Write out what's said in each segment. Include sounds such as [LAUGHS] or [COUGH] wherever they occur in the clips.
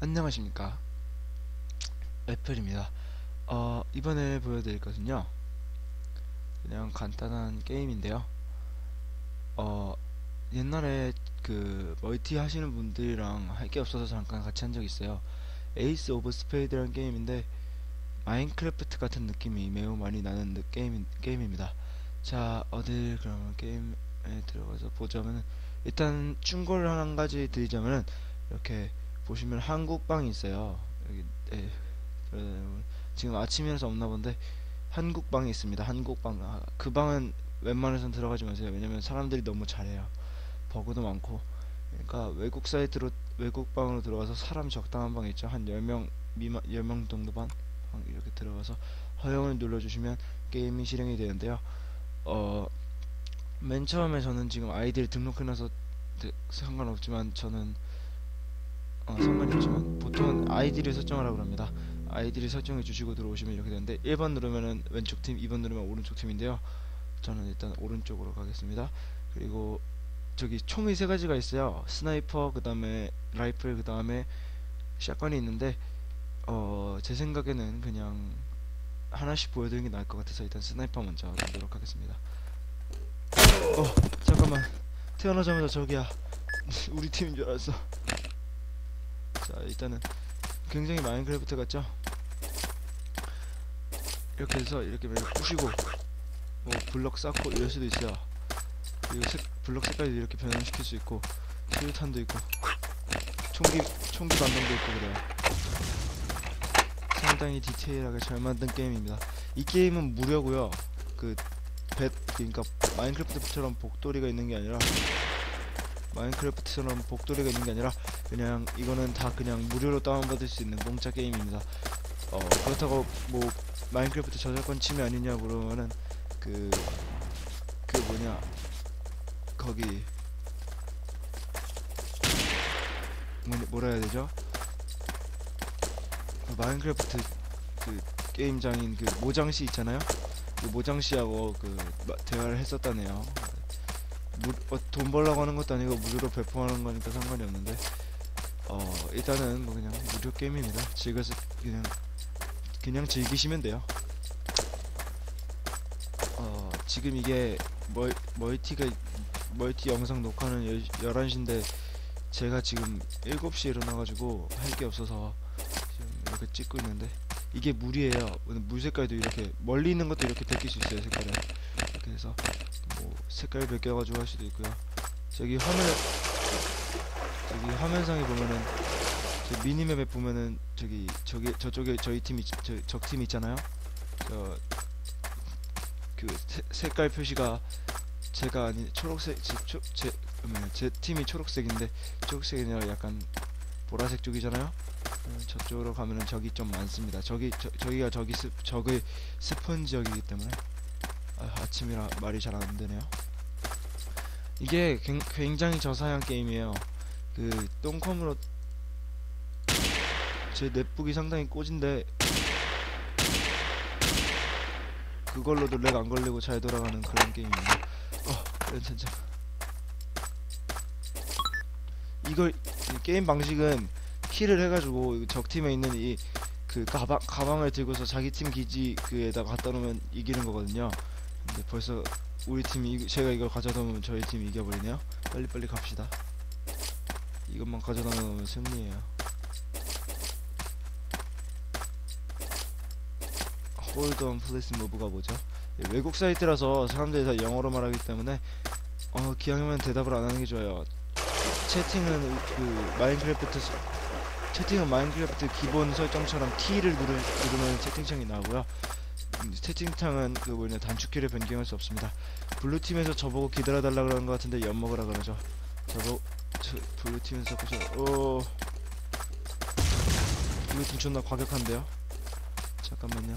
안녕하십니까? 애플입니다. 어, 이번에 보여드릴 것은요. 그냥 간단한 게임인데요. 어, 옛날에 그 멀티 하시는 분들이랑 할 게 없어서 잠깐 같이 한적 있어요. 에이스 오브 스페이드라는 게임인데 마인크래프트 같은 느낌이 매우 많이 나는 느- 게임, 게임입니다. 자 어딜 그러면 게임에 들어가서 보자면 일단 충고를 한 가지 드리자면은 이렇게 보시면 한국방이 있어요. 여기 예, 그, 지금 아침이라서 없나 본데 한국방이 있습니다. 한국방. 아, 그 방은 웬만해선 들어가지 마세요. 왜냐면 사람들이 너무 잘해요. 버그도 많고. 그러니까 외국 사이트로 외국 방으로 들어가서 사람 적당한 방 있죠. 한 10명 미만 10명 정도 방, 방 이렇게 들어가서 허용을 눌러 주시면 게임이 실행이 되는데요. 어, 맨 처음에 저는 지금 아이디를 등록해 놔서 상관없지만 저는 어, 상관이 없지만 보통은 아이디를 설정하라고 합니다. 아이디를 설정해 주시고 들어오시면 이렇게 되는데 1번 누르면은 왼쪽 팀, 2번 누르면 오른쪽 팀인데요. 저는 일단 오른쪽으로 가겠습니다. 그리고 저기 총이 세 가지가 있어요. 스나이퍼, 그 다음에 라이플, 그 다음에 샷건이 있는데 어, 제 생각에는 그냥 하나씩 보여드리는 게 나을 것 같아서 일단 스나이퍼 먼저 넣도록 하겠습니다. 어, 잠깐만. 태어나자마자 저기야. [LAUGHS] 우리 팀인 줄 알았어. 자 일단은 굉장히 마인크래프트 같죠? 이렇게 해서 이렇게 막 부시고 뭐 블럭 쌓고 이럴 수도 있어요. 그리고 색, 블럭 색깔도 이렇게 변형시킬 수 있고 수류탄도 있고 총기 총기 반동도 있고 그래요. 상당히 디테일하게 잘 만든 게임입니다. 이 게임은 무료고요. 그 배, 그러니까 마인크래프트처럼 복도리가 있는 게 아니라 마인크래프트처럼 복도리가 있는 게 아니라 그냥 이거는 다 그냥 무료로 다운받을 수 있는 공짜 게임입니다. 어 그렇다고 뭐 마인크래프트 저작권 침해 아니냐 그러면은 그 그 뭐냐 거기 뭐, 뭐라 해야 되죠? 그 마인크래프트 그 게임장인 그 모장씨 있잖아요. 그 모장씨하고 그 마- 대화를 했었다네요. 무, 어, 돈 벌라고 하는 것도 아니고 무료로 배포하는 거니까 상관이 없는데 어 일단은 뭐 그냥 무료 게임입니다. 즐겨서 그냥 그냥 즐기시면 돼요. 어 지금 이게 멀, 멀티가 멀티 영상 녹화는 11시인데 제가 지금 7시에 일어나가지고 할 게 없어서 지금 이렇게 찍고 있는데 이게 물이에요. 물 색깔도 이렇게 멀리 있는 것도 이렇게 베낄 수 있어요 색깔을. 이렇게 해서 뭐 색깔 베껴가지고 할 수도 있고요. 저기 화면 저기 화면상에 보면은 저 미니맵에 보면은 저기 저기 저쪽에 저희 팀이 저적팀 있잖아요. 저 그 색깔 표시가 제가 아닌 초록색 제, 초, 제, 음, 제 팀이 초록색인데 초록색이 아니라 약간 보라색 쪽이잖아요. 음, 저쪽으로 가면은 적이 좀 많습니다. 저기 저, 저기가 저기 스, 적의 스펀지 지역이기 때문에 아, 아침이라 말이 잘 안 되네요. 이게 굉- 굉장히 저사양 게임이에요. 그 똥컴으로 제 넷북이 상당히 꼬진데 그걸로도 렉 안 걸리고 잘 돌아가는 그런 게임입니다. 어, 괜찮죠. 이걸 이 게임 방식은 키를 해가지고 적 팀에 있는 이 그 가방 가방을 들고서 자기 팀 기지 그에다가 갖다 놓으면 이기는 거거든요. 근데 벌써 우리 팀이 이- 제가 이걸 가져다 놓으면 저희 팀이 이겨버리네요. 빨리빨리 갑시다. 이것만 가져다 놓으면 승리예요. 홀드 온 플레이스 무브가 뭐죠? 예, 외국 사이트라서 사람들이 다 영어로 말하기 때문에 어 기왕이면 대답을 안 하는 게 좋아요. 채팅은 그 마인크래프트 서- 채팅은 마인크래프트 기본 설정처럼 T를 누르, 누르면 채팅창이 나오고요. 음, 채팅창은 그 뭐냐 단축키를 변경할 수 없습니다. 블루팀에서 저보고 기다려달라 그러는 것 같은데 엿먹으라 그러죠. 저보 저, 자꾸 저 어... 블루팀 존나 과격한데요? 잠깐만요.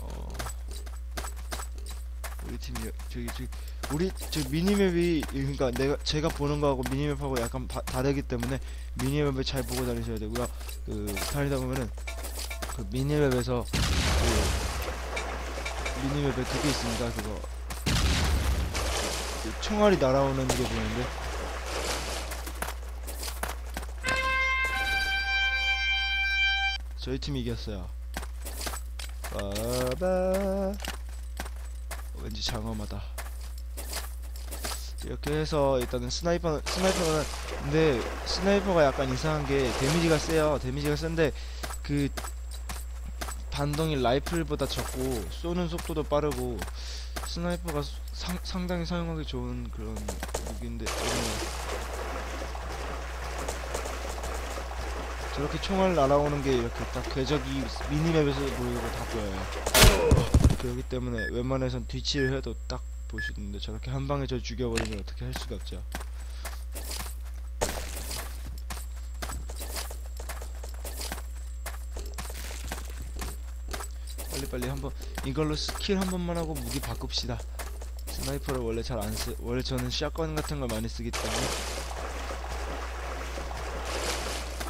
어... 우리 팀이 여- 저기 저기 우리 저 미니맵이 그러니까 내가 제가 보는 거하고 미니맵하고 약간 바, 다르기 때문에 미니맵을 잘 보고 다니셔야 되고요. 그 다니다 보면은 그 미니맵에서 그 미니맵에 그게 있습니다. 그거 그 총알이 날아오는 게 보이는데? 저희 팀이 이겼어요. 빠바. 어, 왠지 장엄하다. 이렇게 해서 일단은 스나이퍼 스나이퍼는 근데 스나이퍼가 약간 이상한 게 데미지가 세요. 데미지가 센데 그 반동이 라이플보다 적고 쏘는 속도도 빠르고 스나이퍼가 상, 상당히 사용하기 좋은 그런 무기인데 어, 저렇게 총알 날아오는 게 이렇게 딱 궤적이 미니맵에서 보이고 다 보여요. 그렇기 때문에 웬만해선 뒤치를 해도 딱 있는데 저렇게 한 방에 저 죽여버리면 어떻게 할 수가 없죠. 빨리빨리 한번 이걸로 스킬 한 번만 하고 무기 바꿉시다. 스나이퍼를 원래 잘 안 쓰, 원래 저는 샷건 같은 걸 많이 쓰기 때문에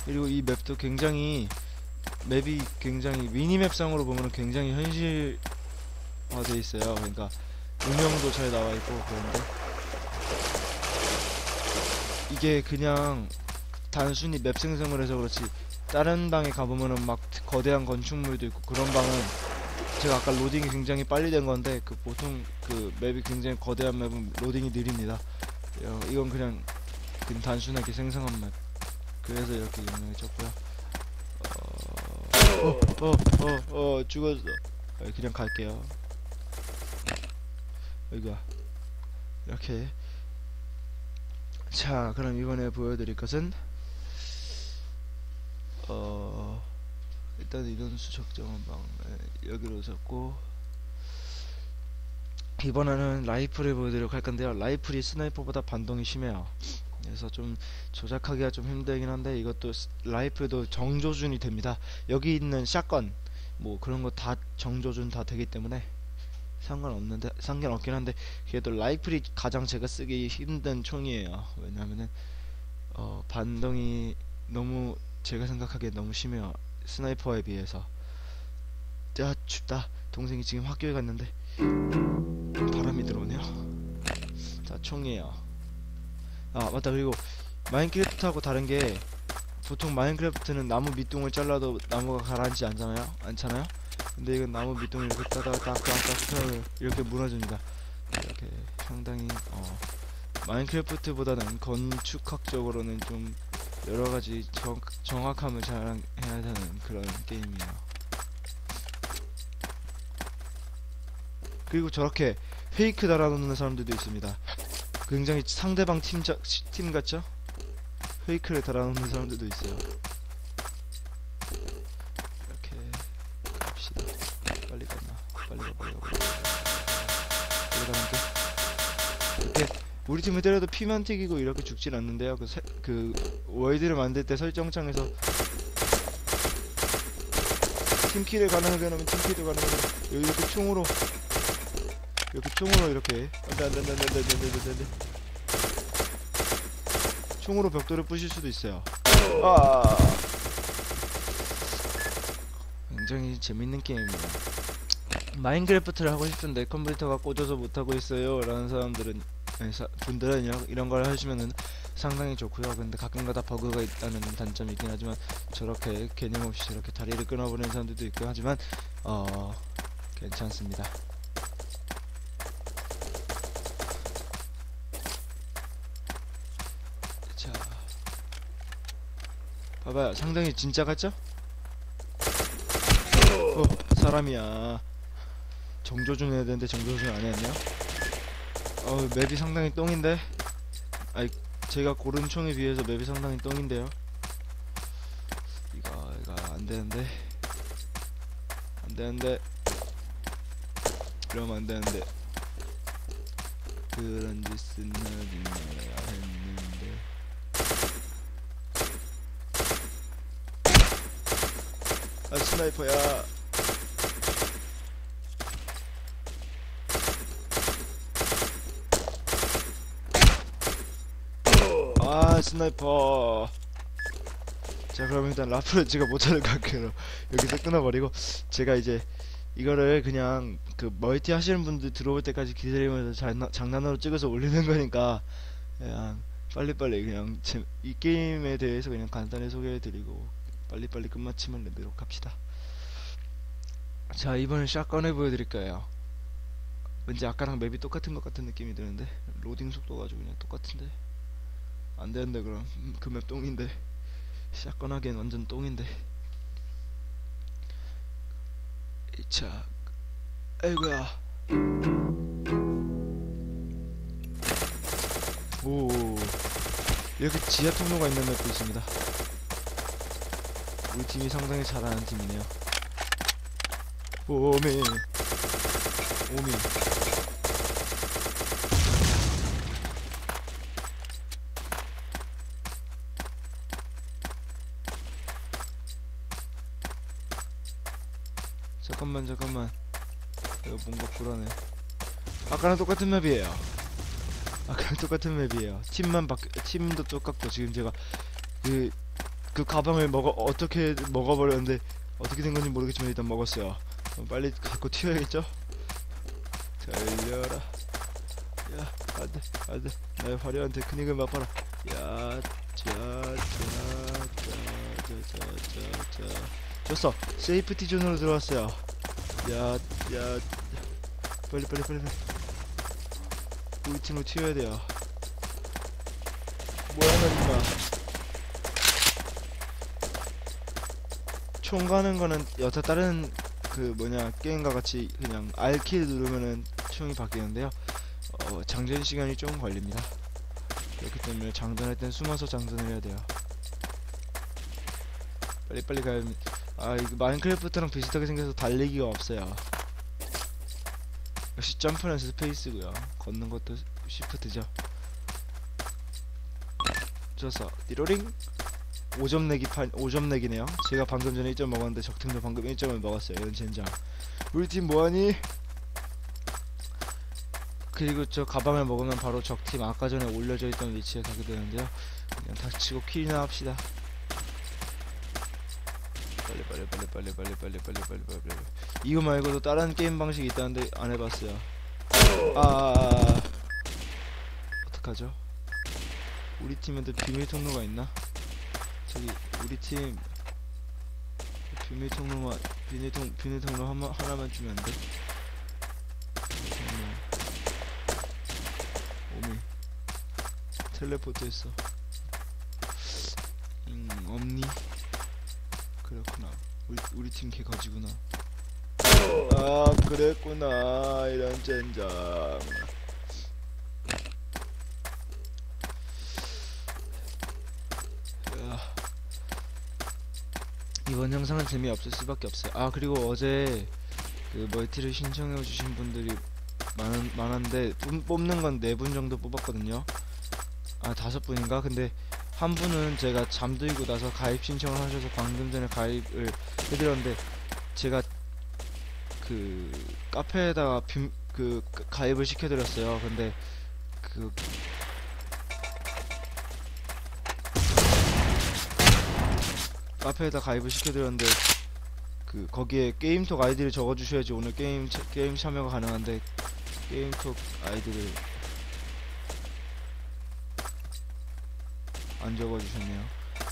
그리고 이 맵도 굉장히 맵이 굉장히 미니맵상으로 보면 굉장히 현실화돼 있어요. 그러니까 음영도 잘 나와 있고 그런데 이게 그냥 단순히 맵 생성을 해서 그렇지 다른 방에 가보면은 막 거대한 건축물도 있고 그런 방은 제가 아까 로딩이 굉장히 빨리 된 건데 그 보통 그 맵이 굉장히 거대한 맵은 로딩이 느립니다. 어, 이건 그냥 그냥 단순하게 생성한 맵. 그래서 이렇게 영향을 줬고요. 어, 어, 어, 어, 죽었어. 아, 그냥 갈게요. 여기가 이렇게. 자, 그럼 이번에 보여드릴 것은 어 일단 인원수 적정한 방 예, 여기로 잡고 이번에는 라이플을 보여드리도록 할 건데요. 라이플이 스나이퍼보다 반동이 심해요. 그래서 좀 조작하기가 좀 힘들긴 한데 이것도 스- 라이플도 정조준이 됩니다. 여기 있는 샷건 뭐 그런 거 다 정조준 다 되기 때문에 상관없는데 상관없긴 한데 그래도 라이플이 가장 제가 쓰기 힘든 총이에요. 왜냐하면은 어 반동이 너무 제가 생각하기에 너무 심해요. 스나이퍼에 비해서. 야 춥다. 동생이 지금 학교에 갔는데 바람이 들어오네요. 자 총이에요. 아 맞다 그리고 마인크래프트하고 다른 게 보통 마인크래프트는 나무 밑둥을 잘라도 나무가 가라앉지 않잖아요 않잖아요 근데 이건 나무 밑둥을 이렇게 따다가 딱딱딱 이렇게 무너집니다 이렇게 상당히 어 마인크래프트보다는 건축학적으로는 좀 여러가지 정, 정확함을 잘 해야 되는 그런 게임이에요 그리고 저렇게 페이크 달아놓는 사람들도 있습니다 굉장히 상대방 팀, 자, 시- 팀 같죠? 페이크를 달아놓는 사람들도 있어요. 이렇게 갑시다. 빨리 가나? 빨리 가, 빨리 가, 빨리 가. 빨리 가는 게. 우리 팀을 때려도 피만 튀기고 이렇게 죽진 않는데요. 그, 세, 그 월드를 만들 때 설정창에서 팀키를 가능하게 하면 팀키도 가능하게 여기 이렇게 총으로 이렇게 총으로 이렇게. 안돼 안돼 안돼 안돼 안돼 안돼 안돼 총으로 벽돌을 부실 수도 있어요. 아. 굉장히 재밌는 게임이에요. 마인크래프트를 하고 싶은데 컴퓨터가 꽂아서 못하고 있어요. 라는 사람들은 분들은 이런, 걸 하시면은 상당히 좋고요 근데 가끔가다 버그가 있다는 단점이 있긴 하지만 저렇게 개념 없이 저렇게 다리를 끊어버리는 사람들도 있고 하지만 어 괜찮습니다 자, 봐봐요. 상당히 진짜 같죠? 어, 사람이야. 정조준 해야 되는데 정조준 안 했네요. 어, 맵이 상당히 똥인데. 아이, 제가 고른 총에 비해서 맵이 상당히 똥인데요. 이거, 이거 안 되는데. 안 되는데. 이러면 안 되는데. 그런 짓은 말아야 했는데. 아 스나이퍼야 아 스나이퍼 자 그럼 일단 라프를 제가 못하는 관계로 여기서 끊어버리고 제가 이제 이거를 그냥 그 멀티 하시는 분들 들어올 때까지 기다리면서 장난, 장난으로 찍어서 올리는 거니까 그냥 빨리빨리 그냥 제, 이 게임에 대해서 그냥 간단히 소개해드리고 빨리빨리 끝마침을 내도록 합시다. 자, 이번엔 샷건을 보여드릴 거예요. 왠지 아까랑 맵이 똑같은 것 같은 느낌이 드는데 로딩 속도가 아주 그냥 똑같은데 안 되는데 그럼. 그맵 똥인데. 샷건 하기엔 완전 똥인데. 자 아이고야. 오 이렇게 지하 통로가 있는 맵도 있습니다. 우리 팀이 상당히 잘하는 팀이네요. 오미 오미 잠깐만 잠깐만. 이거 뭔가 불안해. 아까랑 똑같은 맵이에요. 아까랑 [LAUGHS] 똑같은 맵이에요. 팀만 바뀌 팀도 똑같고 지금 제가 그, 그 가방을 먹어 어떻게 먹어버렸는데 어떻게 된 건지 모르겠지만 일단 먹었어요. 그럼 빨리 갖고 튀어야겠죠? 달려라. 야 안돼 안돼. 나의 화려한 테크닉을 맛봐라. 야자자자자자자 졌어. 세이프티 존으로 들어왔어요 야 야. 빨리 빨리 빨리 빨리. 우리 팀으로 튀어야 돼요. 뭐야 나 임마 총 가는 거는 여타 다른 그 뭐냐 게임과 같이 그냥 R키 누르면은 총이 바뀌는데요. 어, 장전 시간이 좀 걸립니다. 그렇기 때문에 장전할 땐 숨어서 장전을 해야 돼요. 빨리 빨리 가야 합니다 아 이거 마인크래프트랑 비슷하게 생겨서 달리기가 없어요. 역시 점프는 스페이스고요. 걷는 것도 시프트죠. 좋았어. 띠로링? 5점 내기 판 5점 내기네요. 제가 방금 전에 1점 먹었는데 적팀도 방금 1점을 먹었어요. 이런 젠장. 우리 팀 뭐하니? 그리고 저 가방을 먹으면 바로 적팀 아까 전에 올려져 있던 위치에 가게 되는데요. 그냥 닥치고 킬이나 합시다 빨리 빨리 빨리 빨리 빨리 빨리 빨리 빨리 빨리 빨리 이거 말고도 다른 게임 방식이 있다는데 안 해봤어요 아, 아, 아. 어떡하죠? 우리 팀에도 비밀 통로가 있나? 저기 우리 팀 비밀 통로만 비밀 통 비밀 통로 하나, 하나만 주면 안 돼? 오미 텔레포트 했어 음 없니? 그렇구나. 우리, 우리 팀걔 가지구나. 아 그랬구나. 이런 젠장. 이번 영상은 재미없을 수밖에 없어요. 아 그리고 어제 그 멀티를 신청해 주신 분들이 많, 뽑- 뽑는 건 네 분 정도 뽑았거든요. 아 다섯 분인가? 근데 한 분은 제가 잠들고 나서 가입 신청을 하셔서 방금 전에 가입을 해드렸는데 제가 그 카페에다가 빔, 그 가- 가입을 시켜드렸어요. 근데 그 카페에다 가입을 시켜드렸는데 그 거기에 게임톡 아이디를 적어주셔야지 오늘 게임 차- 게임 참여가 가능한데 게임톡 아이디를 안 적어주셨네요.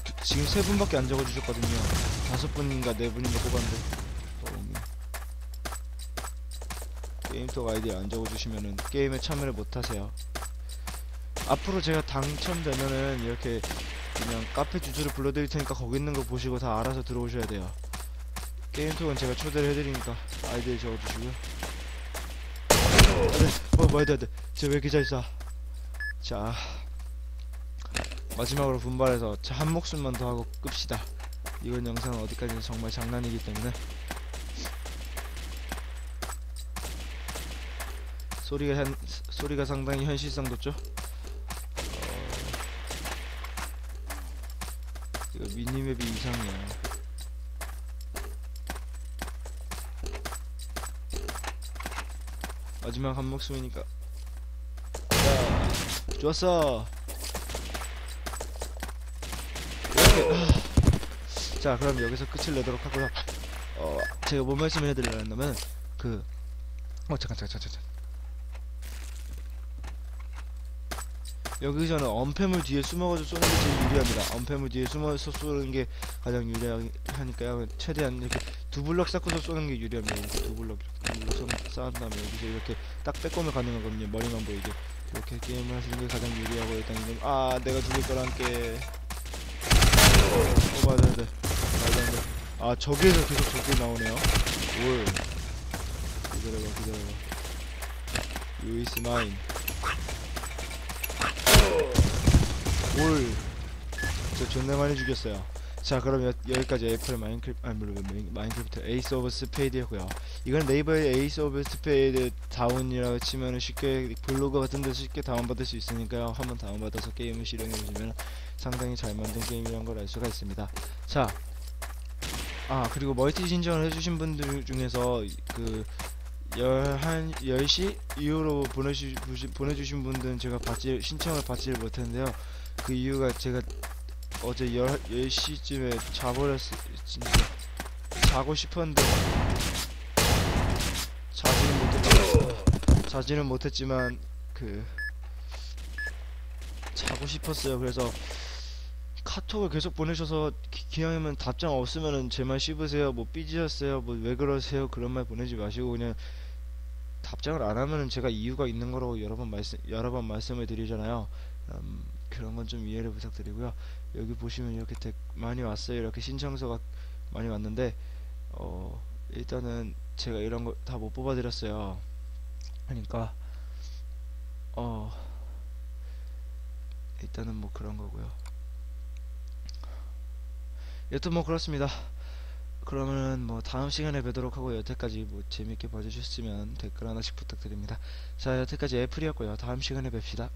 그- 지금 세 분밖에 안 적어주셨거든요. 다섯 분인가 네 분인가 뽑았는데. 게임톡 아이디 안 적어주시면은 게임에 참여를 못하세요. 앞으로 제가 당첨되면은 이렇게 그냥 카페 주소를 불러드릴 테니까 거기 있는 거 보시고 다 알아서 들어오셔야 돼요. 게임톡은 제가 초대를 해드리니까 아이디를 적어주시고요. 아, 네. 어, 뭐야, 돼, 돼. 쟤왜 이렇게 잘 쏴? 자. 마지막으로 분발해서 자, 한 목숨만 더 하고 끕시다. 이번 영상은 어디까지나 정말 장난이기 때문에 소리가 한, 소리가 상당히 현실성 돋죠? 어, 이거 미니맵이 이상해요. 마지막 한 목숨이니까. 자, 좋았어. 이렇게 아. 자 그럼 여기서 끝을 내도록 하고요 어 제가 뭔 말씀을 해드리려면 그어 잠깐 잠깐 잠깐 여기서는 언패물 뒤에 숨어가지고 쏘는 게 제일 유리합니다. 언패물 뒤에 숨어서 쏘는 게 가장 유리하니까요. 최대한 이렇게 두 블럭 쌓고서 쏘는 게 유리합니다. 이렇게 두 블럭, 쌓은 다음에 여기서 이렇게 딱 빼꼼을 가능하거든요. 머리만 보이게. 이렇게 게임을 하시는 게 가장 유리하고 일단 이건 아 내가 죽을 거란 게 어, 안 돼. 아, 저기에서 계속 저기 나오네요. 올. 기다려봐, 기다려봐. You is mine. 올. 저 존나 많이 죽였어요. 자, 그럼 여, 여기까지 애플 마인크래프트, 아니, 마인크래프트 에이스 오브 스페이드였고요. 이건 네이버에 에이스 오브 스페이드 다운이라고 치면은 쉽게 블로그 같은 데서 쉽게 다운받을 수 있으니까요. 한번 다운받아서 게임을 실행해보시면 상당히 잘 만든 게임이란 걸 알 수가 있습니다. 자, 아 그리고 멀티 신청을 해주신 분들 중에서 그 열한 10시 이후로 보내주, 보내주신 분들은 제가 받지 신청을 받지를 못했는데요. 그 이유가 제가 어제 10, 10시쯤에 자버렸 진짜 자고 싶었는데 자지는 못했다 자지는 못했지만 그 자고 싶었어요. 그래서 카톡을 계속 보내셔서 기- 기왕이면 답장 없으면은 제 말 씹으세요. 뭐 삐지셨어요. 뭐 왜 그러세요. 그런 말 보내지 마시고 그냥 답장을 안 하면은 제가 이유가 있는 거라고 여러 번 말씀 여러 번 말씀을 드리잖아요. 음, 그런 건 좀 이해를 부탁드리고요. 여기 보시면 이렇게 댓 많이 왔어요. 이렇게 신청서가 많이 왔는데 어 일단은 제가 이런 거 다 못 뽑아 드렸어요. 그러니까 어 일단은 뭐 그런 거고요. 여튼 뭐 그렇습니다. 그러면 뭐 다음 시간에 뵈도록 하고 여태까지 뭐 재밌게 봐주셨으면 댓글 하나씩 부탁드립니다. 자 여태까지 애플이었고요. 다음 시간에 뵙시다.